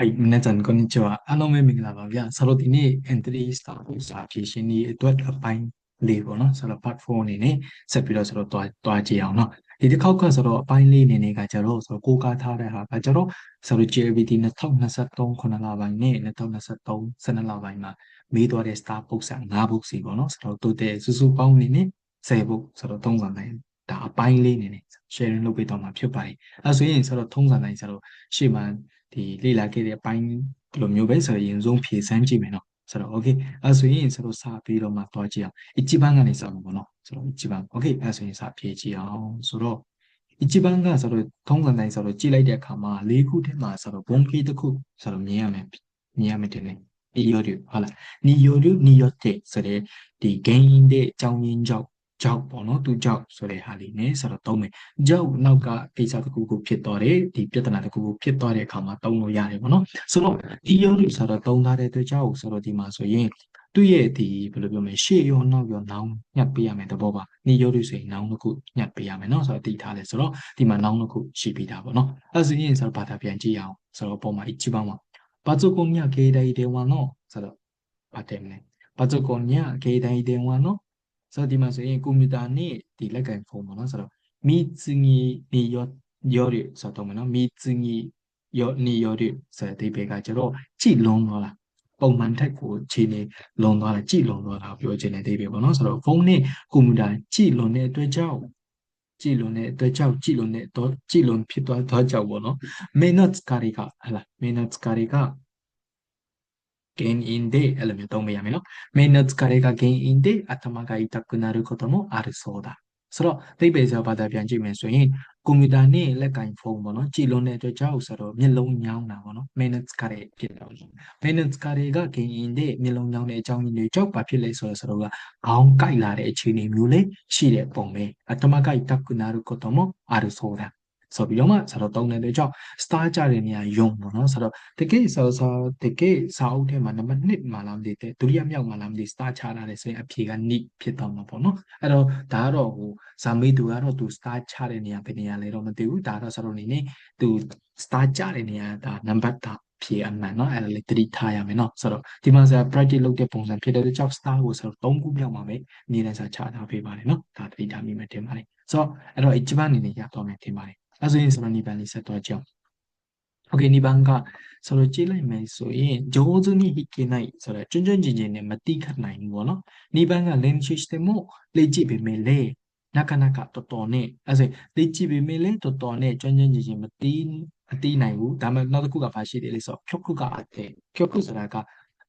はい、皆さん、こんにちは。အားလုံးပဲမင်္ဂလာပါဗျာ။ဆိုတော့ဒီနေ့ entry star ကိုစာဖြည့်ရှင်ဒီအတွက်အပိုင်းလေးပေါ့နော်။ဆိုတော့ part 4အနေနဲ့ဆက်ပြီးတော့ဆိုတော့တွားတွားကြည့်အောင်နော်။ဒီတစ်ခေါက်ကဆိုတော့အပိုင်းလေးအနေနဲ့ကကြတော့ဆိုတော့ကိုးကားထားတဲ့ဟာကကြတော့ဆိုတော့ JLBT 2023ခုနှစ်လပိုင်းနဲ့2023 12လပိုင်းမှာမေးသွားတဲ့ star ပုတ်စာ5ပုတ်စီပေါ့နော်။ဆိုတော့တိုတဲ့စုစုပေါင်းအနေနဲ့10ပုတ်ဆိုတော့3ဆောင်တိုင်းဒါအပိုင်းလေးအနေနဲ့ sharing လုပ်ပေးတော့မှာဖြစ်ပါတယ်။အဲဆိုရင်ဆိုတော့ထုံးစံတိုင်းဆိုတော့ရှေ့မှာ ဒီလေ့လာခဲ့တဲ့အပိုင်းဒီလိုမျိုးပဲဆိုတော့ရင်ဆုံးဖြည့်ဆန်းကြည့်မယ်နော်ဆိုတော့ okay အဲဆိုရင်ဆိုတော့စပြီးတော့မှသွားကြည့်အောင်အချီပန်းကနေစမှာပေါ့နော်ဆိုတော့အချီပန်း okay အဲဆိုရင်စဖြည့်ကြည့်အောင်ဆိုတော့အချီပန်းကဆိုတော့ထုံးစံတိုင်းဆိုတော့ကြည့်လိုက်တဲ့အခါမှာ၄ခုထဲမှာဆိုတော့ဘုံကီးတစ်ခုဆိုတော့မြင်ရမယ်မြင်ရမယ်တင်နေ yodu ဟုတ်လား ni yodu ni yotte ဆိုတဲ့ဒီ gain တဲ့အကြောင်းရင်းကြောင့် ကြောက်ပေါ့နော်သူကြောက်ဆိုတဲ့ဟာလေးနဲ့ဆိုတော့သုံးမယ်ကြောက်နောက်ကကိစ္စတစ်ခုခုဖြစ်သွားတယ်ဒီပြဿနာတစ်ခုခုဖြစ်သွားတဲ့အခါမှာသုံးလို့ရတယ်ပေါ့နော်ဆိုတော့ theory ဆိုတော့သုံးထားတဲ့အတွက်ကြောက်ဆိုတော့ဒီမှာဆိုရင်သူ့ရဲ့ဒီဘယ်လိုပြောမလဲရှေ့ရောနောက်ရောနောင်ညှပ်ပေးရမယ်သဘောပါနေရောလို့ဆိုရင်နောင်တစ်ခုညှပ်ပေးရမယ်เนาะဆိုတော့တည်ထားလဲဆိုတော့ဒီမှာနောင်တစ်ခုရှိပြီးသားပေါ့เนาะအဲ့ဆိုရင်ဆိုတော့ဘာသာပြန်ကြည့်ရအောင်ဆိုတော့ပုံမှန်အကြည့်ပါမှာဘာဇုကုံညခေတိုင်တေဝါနောဆိုတော့ဘာတယ်မလဲဘာဇုကုံညခေတိုင်တေဝါနော ဆိုတော့ဒီမှာဆိုရင်ကွန်ပျူတာနဲ့ဒီလက်ကင်ဖုန်းပေါ့နော်ဆိုတော့မီツငီနီယောယောရဆိုတော့မယ်နော်မီツငီယောနီယောရဆိုတဲ့ဒီဘေကကျတော့ကြည်လုံးသွားလားပုံမှန်ထက်ကိုခြေနေလွန်သွားတာကြည်လွန်သွားတာပြောချင်တဲ့ဒီဘေပေါ့နော်ဆိုတော့ဖုန်းနဲ့ကွန်ပျူတာကြည်လွန်တဲ့အတွက်ကြောင့်ကြည်လွန်တဲ့အတွက်ကြောင့်ကြည်လွန်တဲ့တော့ကြည်လွန်ဖြစ်သွားတော့ကြောင့်ပေါ့နော် minutes ကာရီကဟလာ minutes ကာရီက gain in でအဲ့လိုမျိုးသုံးပေးရမယ်နော်။ main の疲れが原因で頭が痛くなることもあるそうだ။ဆိုတော့သိပ္ပယ်ဆိုဘာသာပြန်ကြည့်မယ်ဆိုရင်ကွန်ပျူတာနဲ့လက်ကင်ဖုန်းပေါ့နော်ကြည်လွန်တဲ့အတွက်ကြောင့်ဆိုတော့မျက်လုံးညောင်းတာပေါ့နော် main の疲れဖြစ်တော့ main の疲れが原因でမျက်လုံးညောင်းတဲ့အကြောင်းရင်းတွေကြောင့်ဘာဖြစ်လဲဆိုတော့ဆိုတော့ကခေါင်းကိုက်လာတဲ့အခြေအနေမျိုးလေးရှိတဲ့ပုံပဲ။頭が痛くなることもあるそうだ။ ဆိုပြီးတော့မှဆိုတော့တုံးတဲ့အတွက်ကြောင့် star ကြတဲ့နေရာယုံပေါ့နော်ဆိုတော့တကယ်ဆိုတော့တကယ်စာအုပ်ထဲမှာနံပါတ်1မှာလားမသိတဲ့ဒုတိယမြောက်မှာလားမသိ star ချလာတယ်ဆိုရင်အဖြေက neat ဖြစ်သွားမှာပေါ့နော်အဲ့တော့ဒါကတော့ဟိုဇာမေးသူကတော့သူ star ချတဲ့နေရာဘယ်နေရာလဲတော့မသိဘူးဒါတော့ဆိုတော့နေနေသူ star ချတဲ့နေရာဒါနံပါတ်တာဖြေအမှန်เนาะအဲ့ဒါလေးတတိထားရမယ်เนาะဆိုတော့ဒီမှာဆို practice လုပ်တဲ့ပုံစံဖြစ်တဲ့ကြောင့် star ကိုဆိုတော့3ခုမြောက်မှာပဲအမြဲတမ်းစာချထားပေးပါတယ်เนาะဒါတတိထားမိမယ်တင်ပါတယ်ဆိုတော့အဲ့တော့一番အနေနဲ့ရတော့မယ်တင်ပါတယ် အဲဆိုရင်ကျွန်တော်နိဗ္ဗာန်လေးဆက်သွားကြအောင်โอเคနိဗ္ဗာန်ကဆိုလို့ကြည့်လိုက်မယ်ဆိုရင်ဂျောဇုနိဟိကေနိုင်ဆိုတော့ကျွန်းကျွန်းကျင်ကျင်နဲ့မတိခတ်နိုင်ဘူးပေါ့နော်နိဗ္ဗာန်က language တွေမို့လေ့ကြည့်ပေမဲ့လေနာကနာကတော်တော်နဲ့အဲဆိုလေ့ကြည့်ပေမဲ့လေတော်တော်နဲ့ကျွန်းကျွန်းကျင်ကျင်မတိအတိနိုင်ဘူးဒါမှနောက်တစ်ခုကဘာရှိတယ်လဲဆိုတော့ဖြုတ်ခုကအသေးဖြုတ်ခုဆိုတာက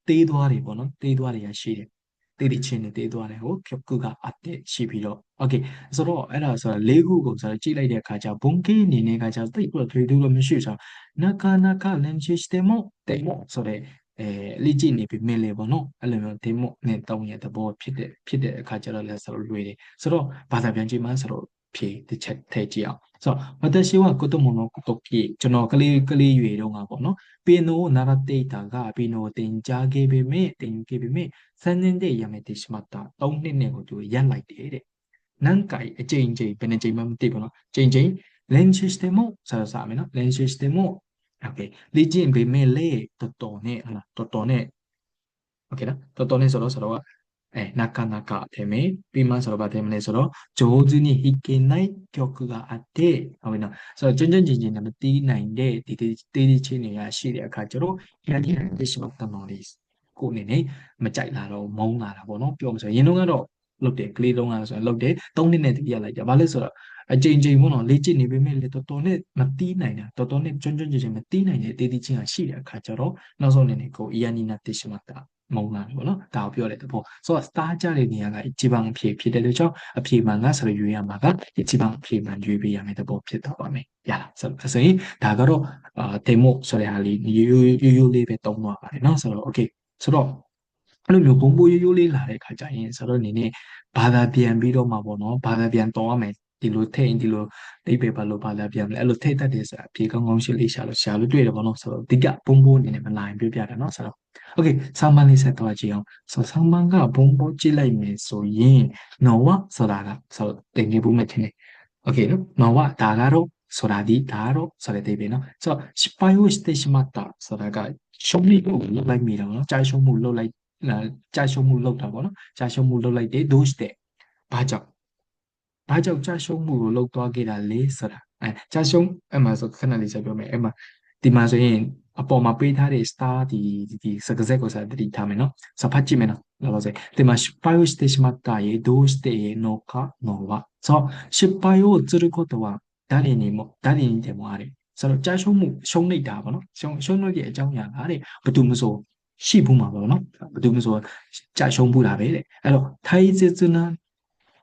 သေးသွားတယ်ပေါ့နော်သေးသွားတယ်ရရှိတယ် တေးတိချင်းနဲ့တေးသွားတယ်ဟိုဖြုတ်ခုကအတဲ့ရှိပြီးတော့ okay ဆိုတော့အဲ့ဒါဆိုတာ၄ခုကိုဆိုတော့ကြည့်လိုက်တဲ့အခါကျဘုံကေးအနေနဲ့ကကျတိတ်ပြီးတော့ထွေထူးလို့မရှိဆိုတော့နာကာနာကာလန်ချစ်တယ်မို့တဲ့မို့ဆိုတဲ့အဲလိကြည့်နေပြီမြင်လေပေါ့နော်အဲ့လိုမျိုးဒီမို့နဲ့တောင်းရတဲ့ဘောဖြစ်တဲ့ဖြစ်တဲ့အခါကျတော့လဲဆိုတော့လွေတယ်ဆိုတော့ဘာသာပြန်ကြည့်မှဆိုတော့ဖြေတစ်ချက်ထည့်ကြည့်အောင် そう、私は子供の時、そょの、リカリウエロろがこの、ピノを習っていたが、ピノをャーゲビメ、電ゲビメ、3年で辞めてしまった。3年でとやんないで。何回、ちょいちょい、ペネチェいまんていこの、ちょいちょい、練習しても、さらさめの、練習しても、OK、リジンベメレ、ととね、あら、ととね、OK な、トとね、そろそろは、အဲなかなかてめပြီးမှဆိုတော့ဗာတယ်မလဲဆိုတော့上手に弾けない曲があってဟုတ်ပြီနော်ဆိုတော့ကျွန်းကျွန်းကျင်ကျင်နဲ့မတီးနိုင်တဲ့ဒီတေးတေးချင်းတွေကရှိတဲ့အခါကျတော့ရန်ရန်တိရှိမှတမော်လေးကိုအနေနဲ့မကြိုက်လာတော့မုန်းလာတာပေါ့နော်ပြောမှဆိုရင်တော့ကတော့လုတ်တယ်ကလေးတုံးကဆိုရင်လုတ်တယ်၃နှစ်နဲ့တပြရလိုက်ကြဘာလဲဆိုတော့အချိန်ချိန်ပေါ့နော်လေ့ကျင့်နေပေမဲ့လေတော်တော်နဲ့မတီးနိုင်တာတော်တော်နဲ့ကျွန်းကျွန်းကျင်ကျင်မတီးနိုင်တဲ့တေးတီးချင်းကရှိတဲ့အခါကျတော့နောက်ဆုံးအနေနဲ့ကိုအယာနီနာတိရှိမှတာ မုံလာတယ်ပေါ့နော်ဒါကိုပြောတဲ့သဘောဆိုတော့ star ကြတဲ့နေရာကအကြည့်ပန်းအဖြေဖြစ်တဲ့လို့ကြောင့်အဖြေမှန်ကဆိုရရွေးရမှာကအကြည့်ပန်းအဖြေမှန်ရွေးပေးရမယ်သဘောဖြစ်တော့ပါမယ်ရလားဆိုတော့ဆိုရင်ဒါကတော့အာ demo ဆိုတဲ့ဟာလေးရိုးရိုးရိုးရိုးလေးပဲတုံးသွားပါတယ်နော်ဆိုတော့ okay ဆိုတော့အဲ့လိုမျိုးဘုံဘိုးရိုးရိုးလေးလာတဲ့ခါကျရင်ဆိုတော့အနေနဲ့ဘာသာပြန်ပြီးတော့မှာပေါ့နော်ဘာသာပြန်တော်ရမယ် ဒီလိုထည့်ရင်ဒီလိုအိပ်ပဲပါလို့ဘာသာပြန်လဲအဲ့လိုထည့်တတ်တယ်ဆိုတာအဖြေကောင်းကောင်းရှင်းလေးရှာလို့ရှာလို့တွေ့တယ်ပေါ့နော်ဆိုတော့အဓိကဘုံဘိုးအနေနဲ့မလာရင်ပြပြတယ်နော်ဆိုတော့ okay ဆောင်းမလေးဆက်သွားကြည့်အောင်ဆိုဆောင်းမကဘုံဘိုးကြည့်လိုက်မယ်ဆိုရင်နော်ဝဆိုတာကဆိုတင်နေဘူးမဲ့ထင်တယ် okay နော်နော်ဝဒါကတော့ ဆိုတာဒီဒါတော့ဆိုတဲ့အဓိပ္ပာယ်နော်ဆိုတော့ spy をしてしまったဆိုတာကရှုံးနေဖို့လုပ်လိုက်မိတာပေါ့နော်ကြာရှုံးမှုလုပ်လိုက်ကြာရှုံးမှုလုပ်တာပေါ့နော်ကြာရှုံးမှုလုပ်လိုက်တယ်どうしてဘာကြောင့် ဘာကြောင့်ကြာရှုံးမှုကိုလုပ်သွားခဲ့တာလဲဆိုတာအဲကြာရှုံးအဲ့မှာဆိုခဏလေးဆက်ပြောမယ်အဲ့မှာဒီမှာဆိုရင်အပေါ်မှာပေးထားတဲ့ star ဒီဒီစကားစက်ကိုစာတတိထားမယ်နော်စဖတ်ကြည့်မယ်နော်လောလောဆယ်ဒီမှာ失敗をしてしまったえどうしてのかのはそう失敗をすることは誰にも誰にでもあるဆိုတော့ကြာရှုံးမှုရှုံးနေတာပေါ့နော်ရှုံးရှုံးလို့ရဲ့အကြောင်းအရာကတဲ့ဘယ်သူမဆိုရှိဘူးမှာပေါ့နော်ဘယ်သူမဆိုကြာရှုံးဘူးတာပဲတဲ့အဲ့တော့ထိုင်စ စ်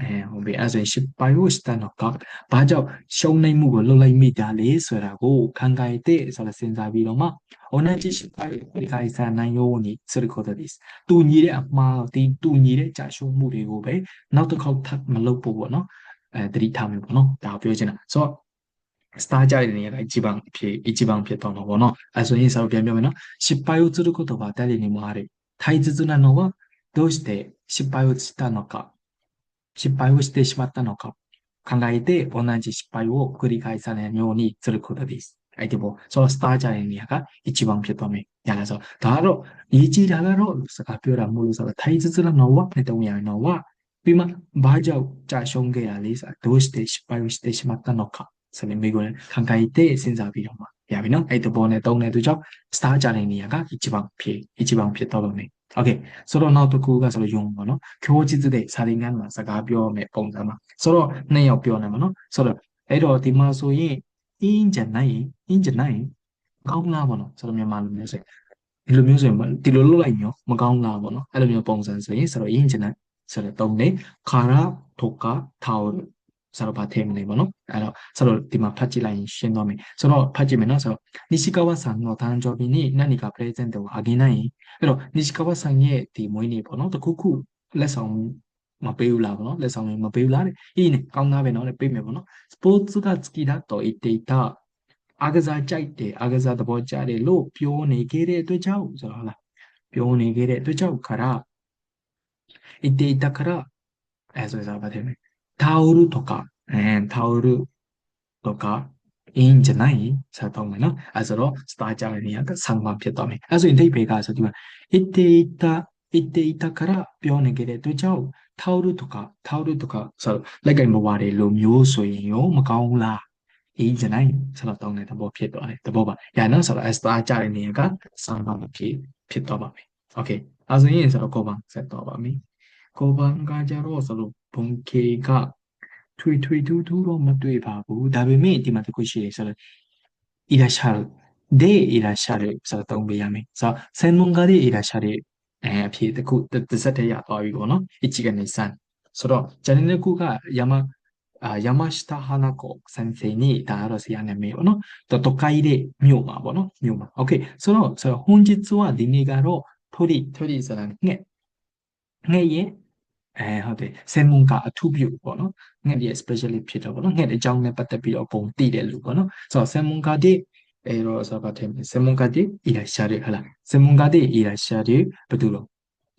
အဲဟုတ်ပြီအဲ့ဆိုရင်失敗をしたのかဘာကြောင့်ရှုံးနေမှုကိုလုပ်လိုက်မိတာလဲဆိုတာကို考えてそれစဉ်းစားပြီးတော့မှ同じ失敗を繰り返さないようにすることですတူညီတဲ့အမှားဒီတူညီတဲ့ကြာရှုံးမှုတွေကိုပဲနောက်တစ်ခေါက်ထပ်မလုပ်ဖို့ပေါ့နော်အဲတတိထားမယ်ပေါ့နော်ဒါကိုပြောချင်တာဆိုတော့スタージャーにが一番ピ一番ピットのもの。あ、そういうさ、ピアノの失敗をすることは誰にもある。大切なのはどうして失敗をしたのか。 失敗をしてしまったのか。考えて同じ失敗を繰り返さないようにすることです。相手も、そのスタージャーにが一番ピットめ。やらそう。だろ、いじらがろ、さかぴょらもろさが大切なのは、ねとやのは、ပြီးမှဘာကြောင့်ကြာရှုံးခဲ့ရလဲဆိုတာどうして失敗をしてしまったのかဆိုတဲ့မိကိုခံကြိုက်တဲ့စဉ်းစားပြီးတော့မှရပြီနော်အဲ့ဒီဘောနဲ့တုံးတဲ့သူကြောင့် star ကြတဲ့နေရာက一番ဖြစ်一番ဖြစ်တော့လို့ နေ okay ဆိုတော့နောက်တစ်ခုကဆိုတော့ယုံပေါ့နော်ကျောချစ်တဲ့စာရင်းကမ်းမှာစကားပြောမယ်ပုံစံမှာဆိုတော့နှစ်ယောက်ပြောနေမှာနော်ဆိုတော့အဲ့တော့ဒီမှာဆိုရင်အင်းဂျန်နိုင်အင်းဂျန်နိုင်ကောင်းလားပေါ့နော်ဆိုတော့မြန်မာလိုမျိုးဆိုဒီလိုမျိုးဆိုရင်ဒီလိုလုပ်လိုက်မျိုးမကောင်းလားပေါ့နော်အဲ့လိုမျိုးပုံစံဆိုရင်ဆိုတော့အင်းဂျန်နိုင်ဆိုတော့တုံးနေခါရာထိုကာထောက် ဆရာတို့ဗာထည့်မလဲပေါ့နော်အဲ့တော့ဆရာတို့ဒီမှာဖတ်ကြည့်လိုက်ရင်ရှင်းသွားမယ်ဆိုတော့ဖတ်ကြည့်မယ်နော်ဆိုတော့နီရှိကဝါဆန်တော့တန်ဂျော်ဘီနိနန်နီကပရက်ဇင့်တော့အကင်းနိုင်အဲ့တော့နီရှိကဝါဆန်ရဲ့ဒီမွေးနေ့ပေါ့နော်တခုခုလက်ဆောင်မပေးဘူးလားဗောနော်လက်ဆောင်မပေးဘူးလားတဲ့အေးနေကောင်းသားပဲနော်တဲ့ပေးမယ်ဗောနော် sports ကစကီတာတော့ it data အားကစားကြိုက်တယ်အားကစားသဘောကျတယ်လို့ပြောနေခဲ့တဲ့အတွက်ကြောင့်ဆိုတော့ဟုတ်လားပြောနေခဲ့တဲ့အတွက်ကြောင့်ခါရ it data ခါရအဲဆိုစားပါတယ် タオルとか、えー、タオルとか、いいんじゃないさとめの。あ、その、スターチャーニアが3万ピットメ。あ、そういうテイペが、そういう、言っていた、言っていたから、病にゲレとちゃう。タオルとか、タオルとか、そう、like I'm worried, ロミオソインよ、マカオンラ。いいんじゃないそのとんね、たぼピットあれ。たぼば。いや、な、その、スターチャーニアが3万ピットメ。OK。あ、そういう、その5番セットばみ。5番がじゃろう、その、 ဘုံ K ကထွေထွေထူးထူးတော့မတွေ့ပါဘူးဒါပေမဲ့ဒီမှာတစ်ခုရှိတယ်ဆိုတော့いらっしゃるでいらっしゃるဆိုတော့သုံးပေးရမယ်ဆိုတော့専門家でいらっしゃるအဲအဖြစ်တစ်ခုတစ်စက်တည်းရသွားပြီပေါ့နော်一ကနေ3ဆိုတော့ဂျန်နေခုကヤマあ山下花子先生にဒါတော့ဆရာနာမည်ပေါ့နော်တော့都会でမြို့မှာပေါ့နော်မြို့မှာ Okay ဆိုတော့ဆိုတော့本日はဒီနေ့ကတော့鳥鳥ဆိုတာငှက်ငှက်ရဲ့ အဲဟုတ်တယ်ဆင်းမုန်ကအထုပြုပေါ့နော်ငှက်ရဲ့ specially ဖြစ်တော့ပေါ့နော်ငှက်အကြောင်းနဲ့ပတ်သက်ပြီးတော့ပုံတည်တယ်လို့ပေါ့နော်ဆိုတော့ဆင်းမုန်ကတိအဲတော့ဆိုပါတယ်ဆင်းမုန်ကတိအီလာရှာတယ်ဟလားဆင်းမုန်ကတိအီလာရှာတယ်ဘယ်သူလို့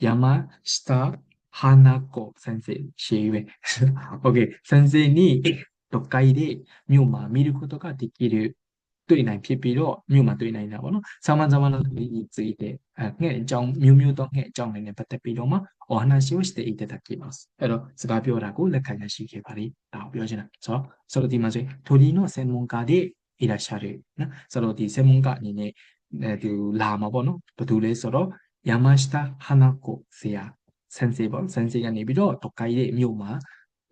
ယမစတာဟာနာကိုစန်စေရှေးပဲโอเคစန်စေနီတော့ကိုင်တဲ့မြို့မှာမိရခုတော့ကတိကီတဲ့ တွေ့နိုင်ဖြစ်ပြီးတော့မြို့မှာတွေ့နိုင်တာပေါ့နော်။စာမန်စာမန်の時についてအဲငှက်အကြောင်းမျိုးမျိုးတော့ငှက်အကြောင်းတွေနဲ့ပတ်သက်ပြီးတော့မှお話をしていただきます။အဲ့တော့စကားပြောတာကိုလက်ခံရရှိခဲ့ပါလိမ့်။ဒါကိုပြောချင်တာ။ဆိုတော့ဆိုတော့ဒီမှာဆိုရင်鳥の専門家でいらっしゃるနော်။ဆိုတော့ဒီ専門家အနေနဲ့အဲဒီလာမှာပေါ့နော်။ဘာလို့လဲဆိုတော့山下花子ဆရာ先生ပေါ့先生ကနေပြီးတော့都会でမြို့မှာ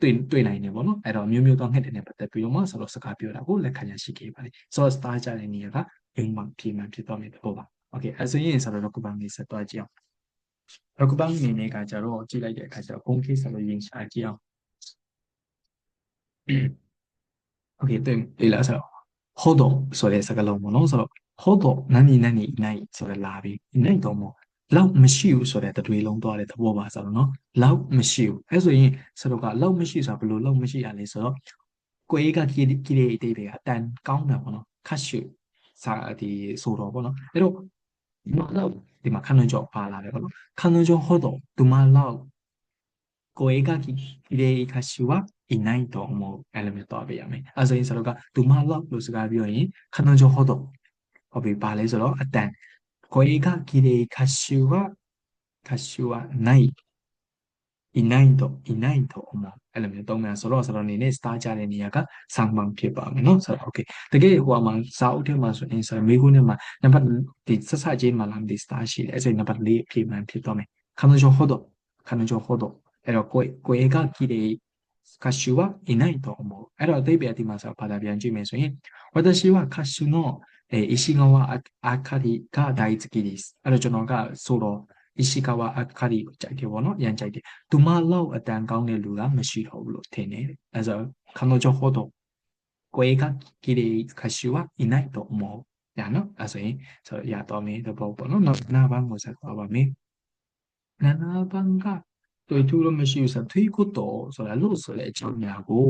တွေ့တွေ့နိုင်တယ်ပေါ့နော်အဲ့တော့မျိုးမျိုးသောငှက်တွေနဲ့ပတ်သက်ပြီးတော့မှဆိုတော့စကားပြောတာကိုလက်ခံရရှိခဲ့ပါတယ်ဆိုတော့ star ကြတဲ့နေရာကအိမ်မှာပြေမှန်ဖြစ်သွားမယ်တဘောပါ okay အဲဆိုရင်ဆိုတော့ document လေးဆက်သွားကြည့်အောင် document အနေနဲ့ကကြတော့ကြည့်လိုက်တဲ့အခါကျတော့ phone case ဆိုလို့ရင်ရှာကြည့်အောင် okay တင်လေးလာဆိုဟုတ်တော့ဆိုတဲ့စကားလုံးပေါ့နော်ဆိုတော့ဟုတ်တော့နန်းနီနန်းနီနိုင်ဆိုတော့လာပြီနိုင်တော့မို့ လောက်မရှိဘူးဆိုတဲ့တတွေးလုံးသွားတဲ့သဘောပါဆိုတော့နော်လောက်မရှိဘူးအဲဆိုရင်ဆရာတို့ကလောက်မရှိဆိုတာဘယ်လိုလောက်မရှိရလဲဆိုတော့ကိုအေးကကိကိလေအတိတ်တွေကတန်ကောင်းတာပေါ့နော်ခတ်ရှုစာဒီဆိုတော့ပေါ့နော်အဲ့တော့ဒီမှာလောက်ဒီမှာခန္ဓာကြောပါလာတယ်ပေါ့နော်ခန္ဓာကြောဟောတော့ဒီမှာလောက်ကိုအေးကကိလေခတ်ရှုはいないと思う element တော့ပြရမယ်အဲဆိုရင်ဆရာတို့ကဒီမှာလောက်လို့စကားပြောရင်ခန္ဓာကြောဟောတော့ဟောပြီးပါလဲဆိုတော့အတန် 거기가 길에 가시와 가시와 나이 이나이도 이나이도 어머 အဲ့လိုမျိုးသုံးမယ်ဆိုတော့ဆိုတော့နေနဲ့ start ကြတဲ့နေရာကဆောင်းမှန်ဖြစ်ပါမယ်နော်ဆိုတော့ okay တကယ်ဟိုမှာစာအုပ်ထဲမှာဆိုရင်ဆိုမေးခွန်းထဲမှာနံပါတ်ဒီဆက်ဆက်ချင်းမှာလာဒီ start ရှိတယ်အဲ့ဒါနံပါတ်၄အပြည့်မှန်ဖြစ်သွားမယ်ခဏကျော်ဟုတ်တော့ခဏကျော်ဟုတ်တော့အဲ့တော့ကိုယ်ကိုယ်ကကြည့်တယ်가시와이나이도어머အဲ့တော့အသေးပဲဒီမှာဆိုဘာသာပြန်ကြည့်မယ်ဆိုရင်ဝါတရှိဝါကာရှုနော の石川あかりが大好きです。အဲ့တော့ကျွန်တော်ကဆိုတော့石川あかりကိုကြိုက်တယ်ပေါ့နော်။ရန်ကြိုက်တယ်။သူမလောက်အတန်ကောင်းတဲ့လူကမရှိတော့ဘူးလို့ထင်တယ်။အဲဆို彼女ほど声が綺麗歌手はいないと思う။ညာနော်။အဲဆိုရင်ဆိုရတော့မင်းတဘောပေါ့နော်။နောက်နာဘန်းကိုဆက်သွားပါမယ်။နာဘန်းကတွေ့ထူးလို့မရှိဘူးဆိုတော့ထွေးကိုတော့ဆိုတာလို့ဆိုတဲ့အကြောင်းအရာကို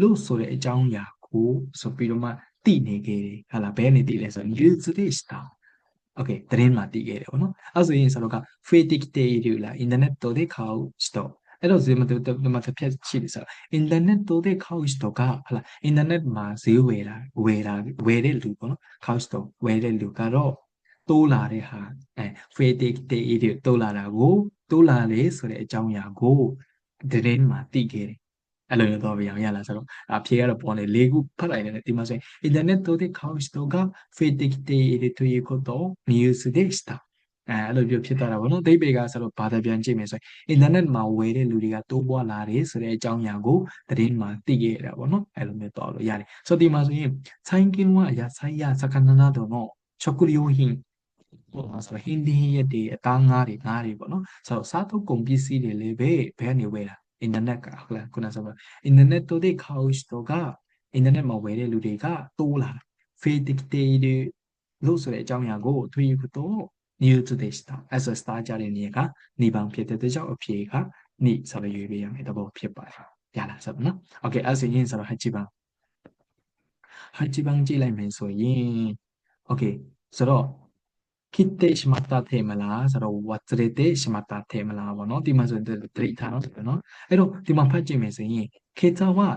လို့ဆိုတဲ့အကြောင်းအရာကိုဆိုပြီးတော့မှ တိနေခဲ့တယ်ဟာလားဘယ်နေတိလဲဆိုရင် use this down okay တရင်မှာတိခဲ့တယ်ဗောနော်အဲ့ဆိုရင်ဆိုတော့က fatigue တေးယူလာ internet တော်တဲ့ခါ stop အဲ့တော့ဈေးမတူတမတစ်ဖြက်ရှိတယ်ဆိုတော့ internet တော်တဲ့ couch တော့ကဟလာ internet မှာဈေးဝယ်တာဝယ်တာဝယ်တဲ့လူပေါ့နော် couch တော့ဝယ်တဲ့လူကတော့တိုးလာတဲ့ဟာအဲ fatigue တေးယူတိုးလာတာကိုတိုးလာလေဆိုတဲ့အကြောင်းအရာကိုတရင်မှာတိခဲ့တယ် အဲ့လိုမျိုးသွားပြအောင်ရလားဆိုတော့အဖြေကတော့ပေါ်နေ၄ခုဖတ်လိုက်တယ်ဒီမှာဆိုရင် internet တို့တဲ့ couch တို့က fatigue တွေတွေကိုတော့ news တွေစတာအဲ့လိုမျိုးဖြစ်သွားတာဗောနော်ဒိဗေကဆိုလို့ဘာသာပြန်ကြည့်မယ်ဆိုရင် internet မှာဝယ်တဲ့လူတွေကတိုးပွားလာတယ်ဆိုတဲ့အကြောင်းအရာကိုသတင်းမှာသိခဲ့ရတာဗောနော်အဲ့လိုမျိုးသွားလို့ရတယ်ဆိုတော့ဒီမှာဆိုရင်ဆိုင်ကင်းဝအရာဆိုင်ရစကနနာတို့နော်ချောကူလီယိုဟင်းပေါ့နော်ဆိုတော့ဟင်းဒီရက်တွေအသားငါးတွေငါးတွေပေါ့နော်ဆိုတော့စားသုံးကုန်ပစ္စည်းတွေလည်းပဲဘယ်ကနေဝယ်တာ အင်တာနက်ကဟုတ်လားခုနဆိုတော့အင်တာနက်တို့တဲ့ခေါင်းစတော့ကအင်တာနက်မှာဝယ်တဲ့လူတွေကတိုးလာတာ fake dictate လို့ဆိုတဲ့အကြောင်းအရာကိုထွေးခုတော့ new to this star as a star ကြတဲ့နေရာကနေပန်းဖြစ်တဲ့ကြောင့်အဖြေကနေဆိုတော့ရွေးပေးရမယ်တဘောဖြစ်ပါတယ်ရလားဆိုတော့နော် okay အဲ့ဆိုရင်ဆိုတော့8番8番ကြည့်လိုက်မယ်ဆိုရင် okay ဆိုတော့ kitte shimatta themala ဆိုတော့ watsrete shimatta themala ပေါ့နော်ဒီမှာဆိုရင်တရိထားတော့ပြောနော်အဲ့တော့ဒီမှာဖတ်ကြည့်မယ်ဆိုရင် keta wa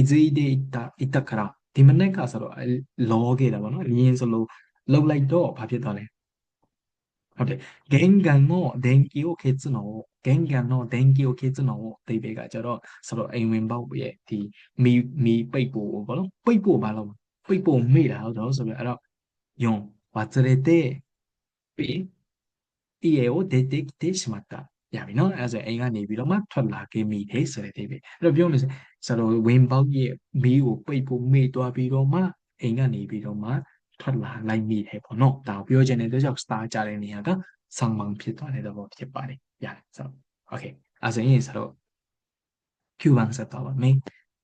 izide itta ittakara ဒီမနေ့ကဆိုတော့လောခဲ့တာပေါ့နော်ရင်းဆိုလို့လောက်လိုက်တော့ဘာဖြစ်သွားလဲဟုတ်တယ်ဂင်ဂန်နောဒင်ကီကိုခေစနောဂင်ဂန်နောဒင်ကီကိုခေစနောတိဘေကကျတော့ဆိုတော့အိမ်ဝင်ပေါက်ရဲ့ဒီမီမီပိတ်ဖို့ပေါ့နော်ပိတ်ဖို့ဘာလို့ပိတ်ဖို့မေ့တာဟုတ်တော့ဆိုပြီးအဲ့တော့ယွန်ဝါစရတဲ့ ပြီး家を出てきてしまったရပြီနော်အဲဆိုအိမ်ကနေပြီးတော့မှထွက်လာခဲ့မိတယ်ဆိုတဲ့အိပဲအဲ့တော့ပြောမယ်ဆိုတော့ဝင်ပေါက်ရဲ့မီးကိုပိတ်ဖို့မေ့သွားပြီးတော့မှအိမ်ကနေပြီးတော့မှထွက်လာလိုက်မိတယ်ပေါ့နော်ဒါကိုပြောချင်တဲ့အတွက်ကြောင့် star ကြတဲ့နေရာကဆောင်းမှန်ဖြစ်သွားတဲ့သဘောဖြစ်ပါတယ်ရတယ်ဆိုတော့ okay အဲဆိုရင်ဆိုတော့ Q ဘန်ဆက်သွားပါမယ်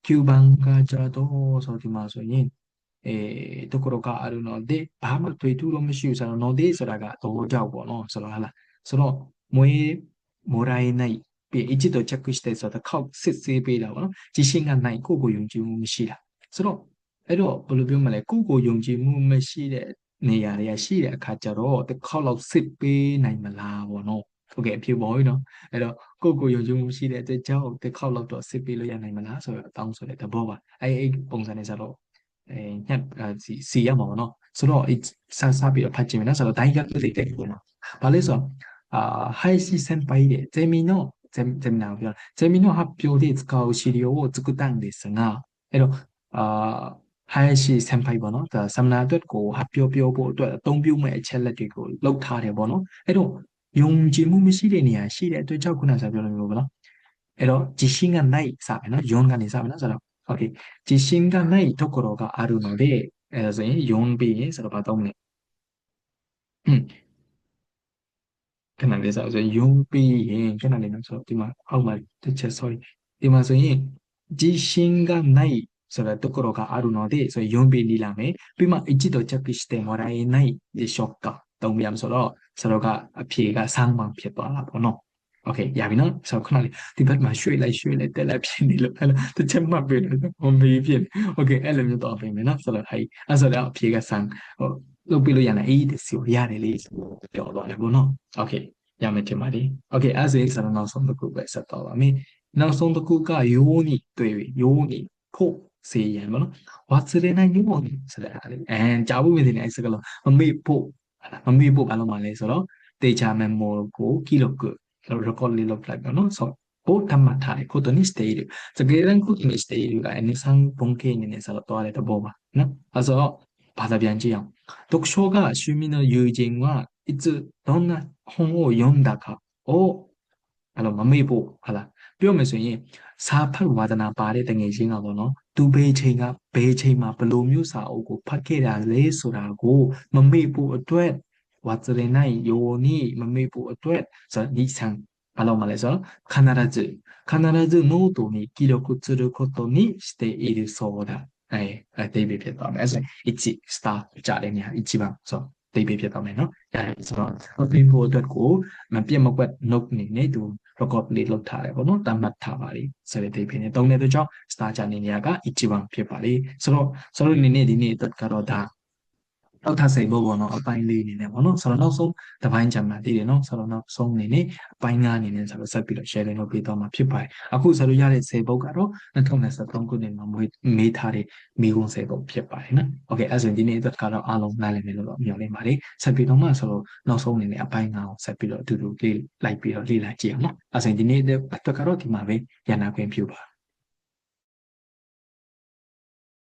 Q ဘန်ကကြတော့ဆိုဒီမှာဆိုရင် えー、ところがあるので、ဘာမှတွေ့ထူးလို့မရှိဘူးဆိုတော့ no day ဆိုတာကသဘောကြောက်ပေါ့နော်ဆိုတော့ဟာလားဆိုတော့မွေးもらえないပြီး一度着してဆိုတော့ခောက်စစ်ဆေးပေးတာပေါ့နော်自信がないကိုကိုယုံကြည်မှုမရှိတာဆိုတော့အဲ့တော့ဘယ်လိုပြောမလဲကိုကိုယုံကြည်မှုမရှိတဲ့နေရာတွေကရှိတဲ့အခါကျတော့တစ်ခေါက်လောက်စစ်ပေးနိုင်မလားပေါ့နော်ဟုတ်ကဲ့အဖြစ်ပေါ်ပြီနော်အဲ့တော့ကိုကိုယုံကြည်မှုရှိတဲ့အတွက်ကြောင့်တစ်ခေါက်လောက်တော့စစ်ပေးလို့ရနိုင်မလားဆိုတော့အတောင်းဆိုတဲ့သဘောပါအဲ့အဲ့ပုံစံနဲ့ဆိုတော့ အဲညက်စီစီရမှာပေါ့နော်ဆိုတော့စစပြီးတော့ဖတ်ကြည့်မယ်နော်ဆိုတော့ဒိုင်းကလေးတွေတက်ကုန်တော့ဘာလဲဆိုတော့အာဟိုင်စီဆန်ပိုင်ရဲ့ဂျေမီနိုဂျေမီနာပြောဂျေမီနိုဟာပြောတဲ့စကားကိုရှီရီယိုကိုစကူတန်တဲ့စကားအဲ့တော့အာဟိုင်စီဆန်ပိုင်ပေါ့နော်ဒါဆမ်နာအတွက်ကိုဟာပြောပြောဖို့အတွက်အသုံးပြုမဲ့အချက်လက်တွေကိုလောက်ထားတယ်ပေါ့နော်အဲ့တော့ယုံကြည်မှုမရှိတဲ့နေရာရှိတဲ့အတွက်ကြောင့်ခုနကပြောလိုမျိုးပေါ့နော်အဲ့တော့ jishin က night စပဲနော် yon ကနေစပဲနော်ဆိုတော့ okay 自信がないところがあるのでအဲဒါဆိုရင်ယုံပြီးရင်ဆိုတော့ဘာသုံးမလဲอืมခဏလေးဆိုဆိုယုံပြီးရင်ခဏလေးနော်ဆိုတော့ဒီမှာအောက်မှာတစ်ချက် sorry ဒီမှာဆိုရင်自信がないそれところがあるのでそれ4便利ラメပြီးမှ一度着してもらえないでしょうかတုံးပြန်ဆိုတော့ဆိုတော့ကအဖြေက3番ဖြစ်သွားတာပေါ့နော် โอ โอเคရပြီနော်ဆိုတော့ခဏလေးဒီဘက်မှာရွှေ့လိုက်ရွှေ့လိုက်တက်လိုက်ဖြစ်နေလို့အဲ့လိုတစ်ချက်မှတ်ပေးလို့ဟိုမေးဖြစ်โอเคအဲ့လိုမျိုးတော့ပြင်မယ်နော်ဆိုတော့အဲ့အဲ့ဆိုတော့အဖြေကဆန်ဟိုလုပ်ပြလို့ရနိုင်အေးဒီစီကိုရတယ်လေပြောတော့တယ်ဘုနော်โอเคရမယ်တင်ပါလေโอเคအဲ့ဆိုရင်ဆိုတော့နောက်ဆုံးတစ်ခုပဲဆက်တော့ပါမယ်နောက်ဆုံးတစ်ခုကယိုးနီတွေ့ပြီယိုးနီဖို့စေရန်ဗောနော်ဝါစရနိုင်ယိုးနီဆိုတဲ့အားလေးအဲကြားဖို့မြင်နေအဲ့စကလုံးမမေ့ဖို့မမေ့ဖို့ဘာလို့မှလဲဆိုတော့တေချာမမေမိုကိုကီလိုကု ကျွန်တော် record လေးလုပ်လိုက်ပါနော်ဆိုကိုတမထားတယ်ကိုတနည်းစတေးတယ်တကယ်တမ်းကိုတနည်းစတေးတယ်ကနေဆန်းဘုံကိနေနေဆိုတော့တော်တယ်တဘောပါနော်အဲဆိုတော့ဘာသာပြန်ကြည့်အောင် 독서가 취미는 유진과 이즈 너나 홍어 연다가오အဲ့တော့မမေ့ဖို့ဟာလားပြောမယ်ဆိုရင်စာဖတ်ဝါဒနာပါတဲ့တငယ်ချင်းကပေါ့နော်သူဘေးချိန်ကဘေးချိန်မှာဘလိုမျိုးစာအုပ်ကိုဖတ်ခဲ့တာလဲဆိုတာကိုမမေ့ဖို့အတွက် ဝါစရနိုင်ယောနီမမေ့ဖို့အတွက်ဆိုတော့ဒီဆန်ဘာလို့မလဲဆိုတော့必ず必ずノートに記録することにしているそうだအဲအသေးပဲဖြစ်သွားမယ်အဲဆို1 star ကြတဲ့နေရာ1番ဆိုတိတ်ပေးဖြစ်သွားမယ်နော်။အဲဒီဆိုတော့ pin ဖို့အတွက်ကိုမပြတ်မကွက် note အနေနဲ့သူ record လေးလုပ်ထားတယ်ပေါ့နော်။တတ်မှတ်ထားပါလိ။ဆိုတဲ့တိတ်ပေးနေတုံးတဲ့အတွက်ကြောင့် star ချနေနေရာက1番ဖြစ်ပါလိ။ဆိုတော့ဆိုတော့ဒီနေ့ဒီနေ့အတွက်ကတော့ဒါ အောက်ထပ်စိတ်ဖို့ပေါ့နော်အပိုင်းလေးအနေနဲ့ပေါ့နော်ဆိုတော့နောက်ဆုံးတစ်ပိုင်းချမ်းမှတည်တယ်နော်ဆိုတော့နောက်ဆုံးအနေနဲ့အပိုင်း၅အနေနဲ့ဆိုတော့ဆက်ပြီးတော့ sharing လုပ်ပေးသွားမှာဖြစ်ပါတယ်အခုဆိုလို့ရတဲ့စေပုတ်ကတော့2023ခုနှစ်မှာမွေးမေးထားတဲ့မိကုံစေပုတ်ဖြစ်ပါတယ်နော်โอเคအဲ့ဆိုရင်ဒီနေ့အတွက်ကတော့အားလုံးနားလည်မယ်လို့တော့မျှော်လင့်ပါတယ်ဆက်ပြီးတော့မှဆိုတော့နောက်ဆုံးအနေနဲ့အပိုင်း၅ကိုဆက်ပြီးတော့အတူတူလေးလိုက်ပြီးတော့လေ့လာကြည့်အောင်နော်အဲ့ဆိုရင်ဒီနေ့အတွက်ကတော့ဒီမှာပဲရန်နာခွင့်ပြုပါ